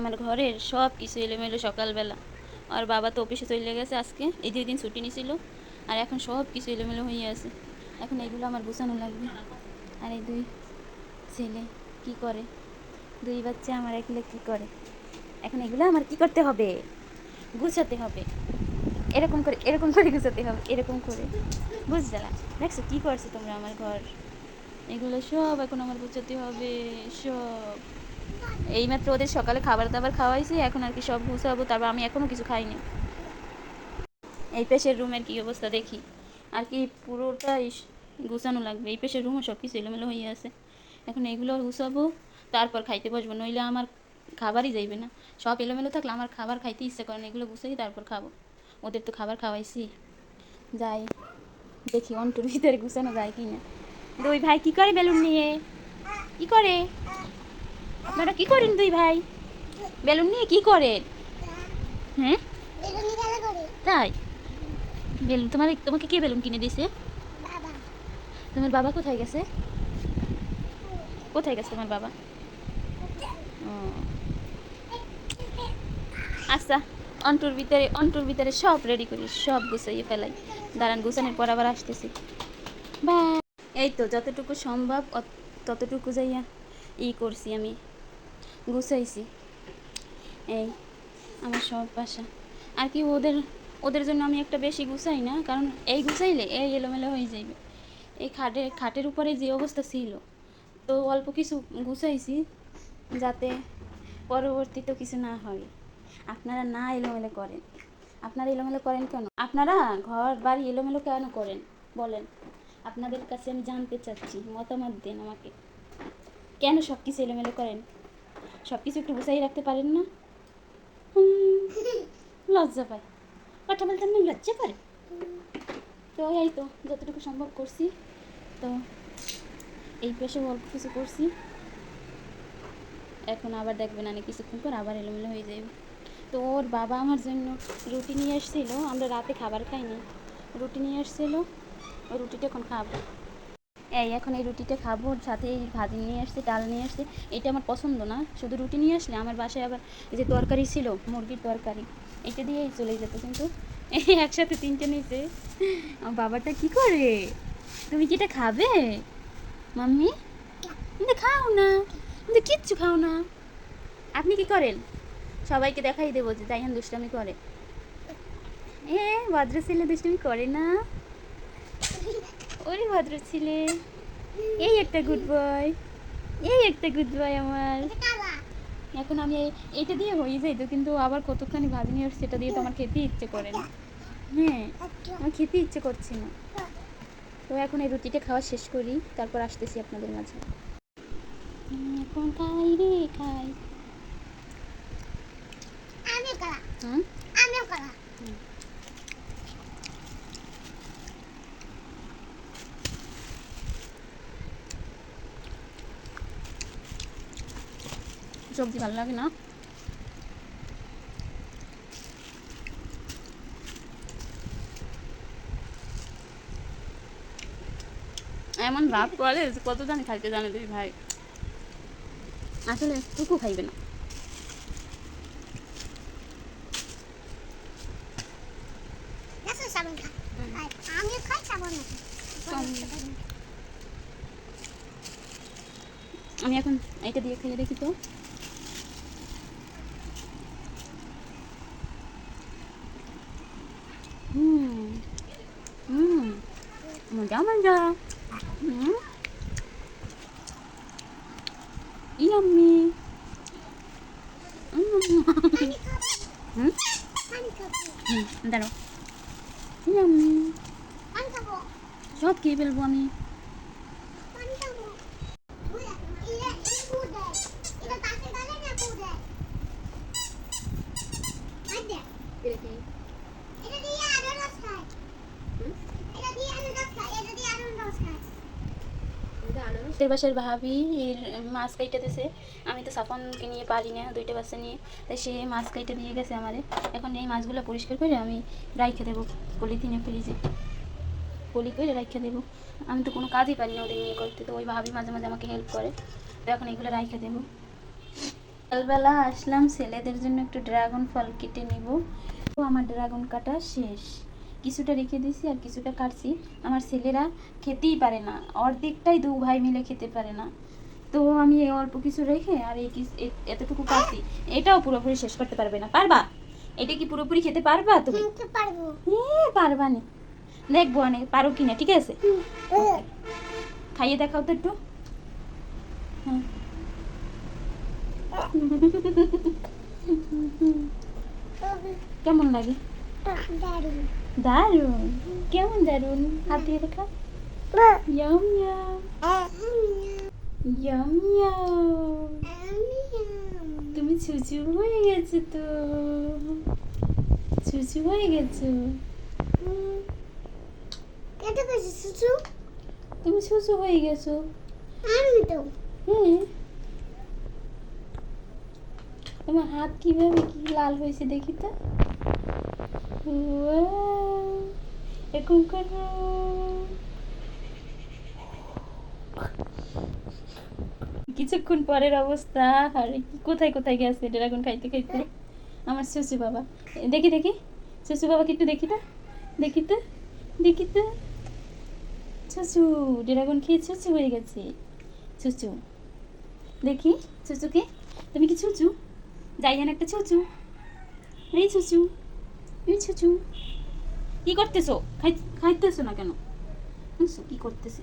আমার ঘরের সব কিছু এলোমেলো সকালবেলা। আর বাবা তো অফিসে চলে গেছে আজকে, এই দুই দিন ছুটি নিছিল। আর এখন সব কিছু এলোমেলো হয়ে আছে। এখন এগুলো আমার গুছানো লাগবে। আর এই দুই ছেলে কি করে? দুই বাচ্চা, আমার এগুলো কি করে? এখন এগুলো আমার কি করতে হবে? গুছাতে হবে। এরকম করে এরকম করে গুছাতে হবে, এরকম করে। বুঝতে না? দেখছ কী করছ তোমরা আমার ঘর? এগুলো সব এখন আমার গুছাতে হবে, সব। এইমাত্র ওদের সকালে খাবার দাবার খাওয়াইছি, এখন আর কি সব গুছাবো, তারপর আমি এখনও কিছু খাইনি। এই পেশের রুমের কি অবস্থা দেখি? আর কি পুরোটাই গুছানো লাগবে। এই পেশের রুমও সব কিছু এলোমেলো হয়ে আছে। এখন এগুলো গুছাবো, তারপর খাইতে বসবো, নইলে আমার খাবারই যাইবে না। সব এলোমেলো থাকলে আমার খাবার খাইতে ইচ্ছে করে না, এগুলো গুছাই তারপর খাব। ওদের তো খাবার খাওয়াইছি। যাই, দেখি অন্টুর ভিতরে গুছানো যায় কি না দুই ভাই কি করে বেলুন নিয়ে? কি করে? আপনারা কি করেন দুই ভাই? বেলুন নিয়ে কি করেন? হ্যাঁ? তাই? বেলুন, তোমার তোমাকে কে বেলুন কিনে দিয়েছে? তোমার বাবা কোথায় গেছে? কোথায় গেছে তোমার বাবা? ও। আচ্ছা অন্টুর ভিতরে অন্টুর ভিতরে সব রেডি করি, সব গুছাইয়ে ফেলাই। দাঁড়ান, গুছানোর পর আবার আসতেছি। বা এই তো, যতটুকু সম্ভব ততটুকু যাইয়া ই করছি আমি। গুছাইছি। এই, আমার সব বাসা। আর কি ওদের ওদের জন্য আমি একটা বেশি গুছাই না, কারণ এই গুছাইলে এই এলোমেলো হয়ে যাইবে। এই খাটে, খাটের উপরে যে অবস্থা ছিল, তো অল্প কিছু গুছাইছি যাতে পরবর্তীতে কিছু না হয়। আপনারা না এলোমেলো করেন। আপনারা এলোমেলো করেন কেন? আপনারা ঘর, বাড়ি এলোমেলো কেন করেন? বলেন। আপনাদের কাছে আমি জানতে চাচ্ছি, মতামত দিন আমাকে। কেন সব কিছু এলোমেলো করেন? সব কিছু একটু গুছাই রাখতে পারেন না? লজ্জা পায়। কথা বলতে আমি লজ্জা করে? তো এই তো, যতটুকু সম্ভব করছি। তো এই পেশে অল্প কিছু করছি। এখন আবার দেখবেন আমি কিছুক্ষণ পর আবার এলোমেলো হয়ে যাবে তো ওর বাবা আমার জন্য রুটি নিয়ে এসেছিল আমরা রাতে খাবার খাইনি। রুটি নিয়ে এসেছিল রুটিটা এখন খাব। এই, এখন এই রুটিটা খাব সাথে এই ভাজি নিয়ে আসছে, ডাল নিয়ে আসছে। এটা আমার পছন্দ না, শুধু রুটি নিয়ে আসলে আমার বাসায় আবার যে তরকারি ছিল, মুরগির তরকারি, এটা দিয়েই চলে যেত কিন্তু। এই একসাথে তিনটে নিয়েছে। আমার বাবাটা কি করে? তুমি কি এটা খাবে? মাম্মি? কিন্তু খাও না, কিন্তু কিচ্ছু খাও না। আপনি কি করেন? সবাইকে দেখাই দেবো যে তাইহান দুষ্টামি করে। এ ভদ্র ছেলে দুষ্টামি করে না। ওরে ভদ্র ছেলে। এই একটা গুড বয় এই একটা গুড বয় আমার। এখন আমি এইটা দিয়ে হয়ে যাই তো কিন্তু আবার কতখানি ভাজি নিয়ে সেটা দিয়ে তো আমার খেতে ইচ্ছে করে না। হ্যাঁ আমার খেতে ইচ্ছে করছে না। তো এখন এই রুটিটা খাওয়া শেষ করি তারপর আসতেছি আপনাদের মাঝে। এখন খাই রে খাই। আমি হুম? আমিও কালা সবজি ভালো লাগে না। এমন ভাব করে কত জানি খাইতে জানে তুই ভাই। আসলে টুকু খাইবে না। আমি এখন এইটা দিয়ে খেয়ে দেখি তো হুম হুম মজা মজা হুম ইয়াম্মি হুম হুম পানি খাব হুম দাঁড়াও ইয়াম্মি পানি খাব সব খেয়ে ফেলব আমি পানি খাব এটা এটা পুদে এটা তাকে গালে না পুদে আদে এটা দিয়ে আরও রস খায় এটা দিয়ে আরও রস খায় এটা দিয়ে আরও রস খায় আমাদের বাসার ভাবি মাছ কাইটা আমি তো সাফনকে নিয়ে পারি না দুইটা বাচ্চা নিয়ে। তাই সে মাছ কাইটা দিয়ে গেছে আমারে। এখন এই মাছগুলো পরিষ্কার করে আমি রাইখে দেবো পলিথিনে ফ্রিজে পলি করে রাইখে দেবো। আমি তো কোনো কাজই পারি না ওদের নিয়ে করতে, তো ওই ভাবি মাঝে মাঝে আমাকে হেল্প করে। তো এখন এগুলো রাইখে দেবো। সকালবেলা আসলাম, ছেলেদের জন্য একটু ড্রাগন ফল কেটে নিব। তো আমার ড্রাগন কাটা শেষ। কিছুটা রেখে দিয়েছি আর কিছুটা কাটছি। আমার ছেলেরা খেতেই পারে না। অর্ধেকটাই দু ভাই মিলে খেতে পারে না। তো আমি এই অল্প কিছু রেখে আর এই এতটুকু কাটছি। এটাও পুরোপুরি শেষ করতে পারবে না। পারবা? এটা কি পুরোপুরি খেতে পারবা তুমি? পারব। না। দেখব অনেক পারো কিনা ঠিক আছে? খাইয়ে দেখাও তো একটু। হ্যাঁ কেমন লাগে? দারুণ কেমন দারুণ হাত দিয়ে দেখা ইয়াম ইয়াম ইয়াম তুমি ছুচু হয়ে গেছো তো। ছুচু হয়ে গেছো। কেটে গেছে সুসু তুমি ছুচু হয়ে গেছো। আমি তো। হ্যাঁ তোমার হাত কীভাবে কি লাল হয়েছে দেখি তো! কিছুক্ষণ পরের অবস্থা। আর, কোথায় কোথায় গেছে ড্রাগন খাইতে খাইতে? আমার শ্বশুর বাবা। দেখি দেখি। শ্বশুর বাবাকে একটু দেখি তো। দেখি তো দেখি তো। ছুচু ড্রাগন খেয়ে ছুচু হয়ে গেছে। ছুচু দেখি ছুচুকে তুমি কি ছুচু যাই একটা ছুচু এই ছুচু কি করতেছো? খাইতেছো না কেন? কি করতেছে?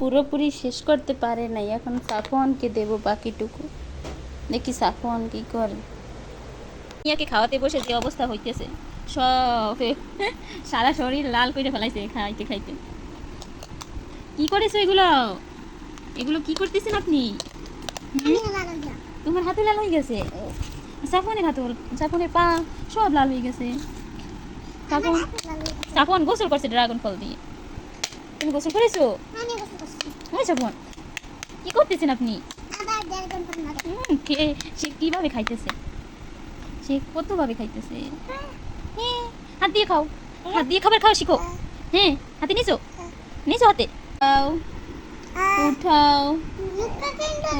পুরোপুরি শেষ করতে পারে নাই। এখন সাফওয়ানকে দেব বাকিটুকু। দেখি সাফওয়ান কি করে। মিয়াকে খাওয়াতে বসে যে অবস্থা হইতেছে সব সারা শরীর লাল করে ফেলাইছে খাইতে খাইতে। কি করেছ এগুলো? এগুলো কি করতেছেন আপনি? তোমার হাতে লাল হয়ে গেছে? সাফনের হাতে সাফনের পা সব লাল হয়ে গেছে। সাফন সাফন গোসল করছে ড্রাগন ফল দিয়ে। তুমি গোসল করেছ? ওই সাফন কি করতেছেন আপনি? সে কীভাবে খাইতেছে? সে কতভাবে খাইতেছে? হ্যাঁ, হাত দিয়ে খাও। হাত দিয়ে খাবার খাওয়া শিখো। হ্যাঁ। হাতে নিছো? নিছো হাতে? খাও উঠাও।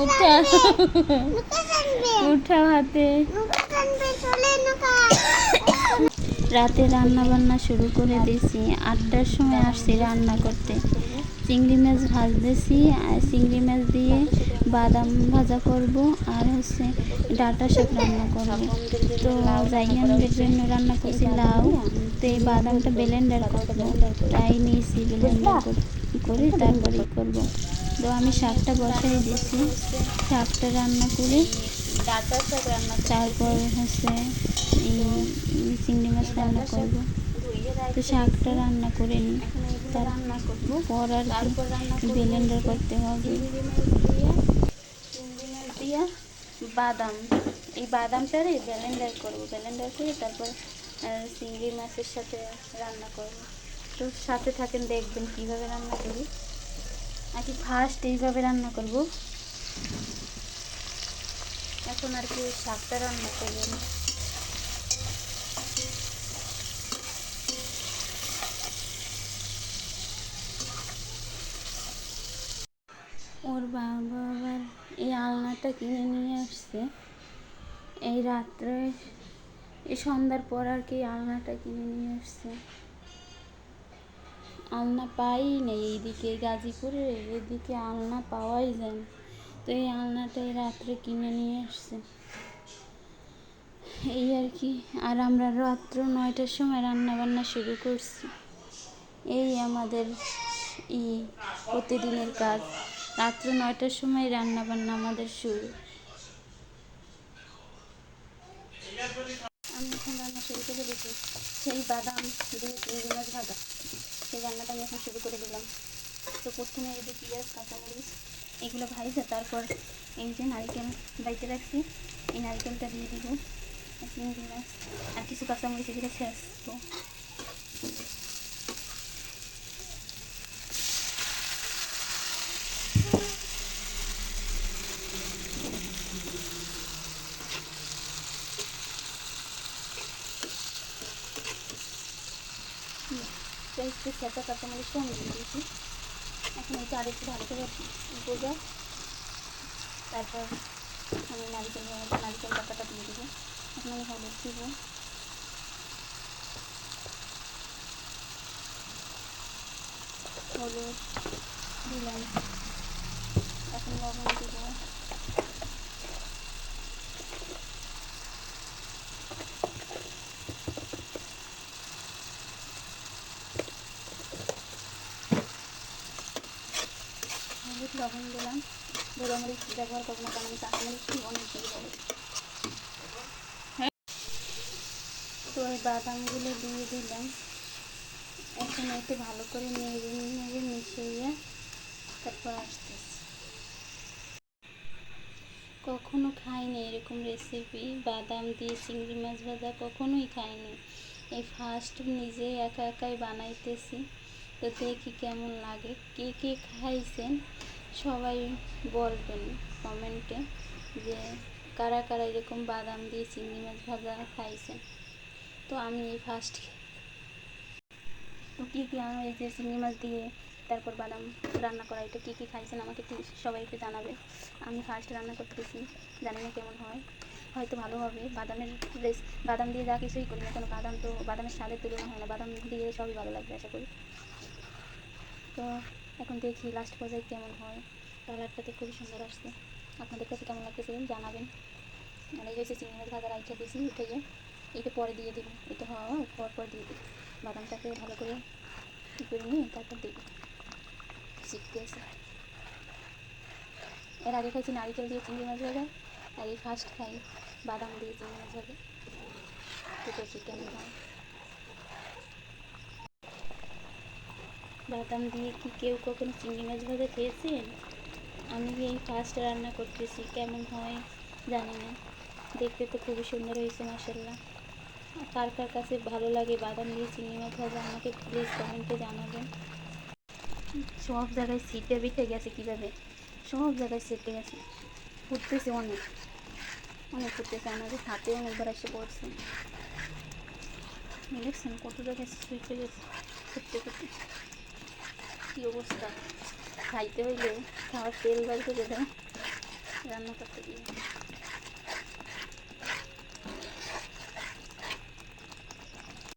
উঠাও উঠাও হাতে রাতে রান্না বান্না শুরু করে দিয়েছি। আটটার সময় আসছি রান্না করতে। চিংড়ি মাছ ভাজতেছি আর চিংড়ি মাছ দিয়ে বাদাম ভাজা করব আর হচ্ছে ডাটা শাক রান্না করব। তো জাইয়ানদের জন্য রান্না করছি লাউ। তো এই বাদামটা ব্লেন্ডার করব। তাই নিয়েছি ব্লেন্ডার করে তারপরে করব। তো আমি শাকটা বসাই দিয়েছি। শাকটা রান্না করে তারপর হচ্ছে চিংড়ি মাছ রান্না করব। তো শাকটা রান্না করে নিই। তার রান্না করব পর আর ব্লেন্ডার করতে হবে। বাদাম। এই বাদামটারে ব্লেন্ডার করব। ব্লেন্ডার করে তারপর চিংড়ি মাছের সাথে রান্না করব। তো সাথে থাকেন, দেখবেন কীভাবে রান্না করি। আর কি ফার্স্ট এইভাবে রান্না করব। এখন আর কি শাকটা রান্না করব। ওর বাবা আবার এই আলনাটা কিনে নিয়ে আসছে। এই রাত্রে, এই সন্ধ্যার পর আর কি আলনাটা কিনে নিয়ে আসছে। আলনা পাই নেই, এইদিকে গাজীপুরে এদিকে আলনা পাওয়াই যায় না। তো এই আলনাটা রাত্রে কিনে নিয়ে আসছে। এই আর কি, আর আমরা রাত্র নয়টার সময় রান্না বান্না শুরু করছি। এই আমাদের ই প্রতিদিনের কাজ। রাত্র নয়টার সময় রান্না বান্না আমাদের শুরু। আমি এখন রান্না শুরু করে দিচ্ছি। সেই বাদাম দিয়ে মাছ ভাজা। সেই রান্নাটা আমি এখন শুরু করে দিলাম। তো প্রথমে এই যে পেঁয়াজ, কাঁচামরিচ, এগুলো ভাইজা তারপর এই যে নারিকেল বাইতে রাখছি। এই নারিকেলটা দিয়ে দিব। আর কিছু কাঁচামরিচ এগুলো শেষ কাঁচামরিচ ছেঁচা কাঁচামরিচটা আমি দিয়ে দিয়েছি। এখন এটা ভালো করে বোঝা তারপর আমি নারিকেল নারিকেল পাতাটা দিয়ে দেবো। এখন আমি হলুদ দিব। হলুদ, দিলাম। এখন লবণ দিব হলুদ লবণ দিলাম ব্যবহার করব না কারণ আমি অনেক তো এই বাদামগুলো দিয়ে দিলাম। এখন ভালো করে মিশিয়ে তারপর আসতেছি। কখনো খাইনি এরকম রেসিপি বাদাম দিয়ে চিংড়ি মাছ ভাজা কখনোই খাইনি। এই ফার্স্ট নিজে একা একাই বানাইতেছি। তো দেখি কেমন লাগে। কে কে খাইছেন? সবাই বলবেন কমেন্টে যে কারা কারা এরকম বাদাম দিয়ে চিংড়ি মাছ ভাজা খাইছেন তো আমি এই ফার্স্ট তো কী কী আমি এই যে চিংড়ি মাছ দিয়ে তারপর বাদাম রান্না করা, এটা কী কী খাইছেন আমাকে সবাই একটু জানাবে। আমি ফার্স্ট রান্না করতেছি, জানি না কেমন হয়। হয়তো ভালো হবে। বাদামের রেস, বাদাম দিয়ে যা কিছুই করি না কেন, বাদাম তো, বাদামের স্বাদের তুলনা হয় না। বাদাম দিয়ে সবই ভালো লাগবে আশা করি। তো এখন দেখি লাস্ট পর্যায়ে কেমন হয়। কালারটা তো খুবই সুন্দর আসছে। আপনাদের কাছে কেমন লাগতেছে জানাবেন। আর এই যে হচ্ছে চিংড়ি মাছ ভাজা রাইখা দিয়েছি গিয়ে এটা পরে দিয়ে দেবো। এটা হওয়া পর পর দিয়ে দিই বাদামটাকে ভালো করে করে নিয়ে তারপর দেবো। শিখতে এসে এর আগে খাইছি নারিকেল দিয়ে চিংড়ি মাছ ভাজা। আর এই ফার্স্ট খাই বাদাম দিয়ে চিংড়ি মাছ ভাজা। তো দেখি কেমন হয়? বাদাম দিয়ে কি কেউ কখনো চিংড়ি মাছ ভাজা খেয়েছেন? আমি এই ফার্স্ট রান্না করতেছি, কেমন হয় জানি না। দেখতে তো খুবই সুন্দর হয়েছে মাসাল্লাহ কার কার কাছে ভালো লাগে বাদাম দিয়ে চিংড়ি মাছ ভাজা, আমাকে প্লিজ কমেন্টে জানাবেন। সব জায়গায় সিটে বিঠে গেছে কীভাবে? সব জায়গায় সেটে গেছে। ফুটতেছে অনেক। অনেক ফুটতেছে, আমাদের হাতে অনেকবার এসে পড়ছে। দেখছেন কত জায়গায় সুইচে গেছে। ফুটতে ফুটতে। কী অবস্থা? খাইতে হইলে খাওয়ার তেল বার করে রান্না করতে গিয়ে।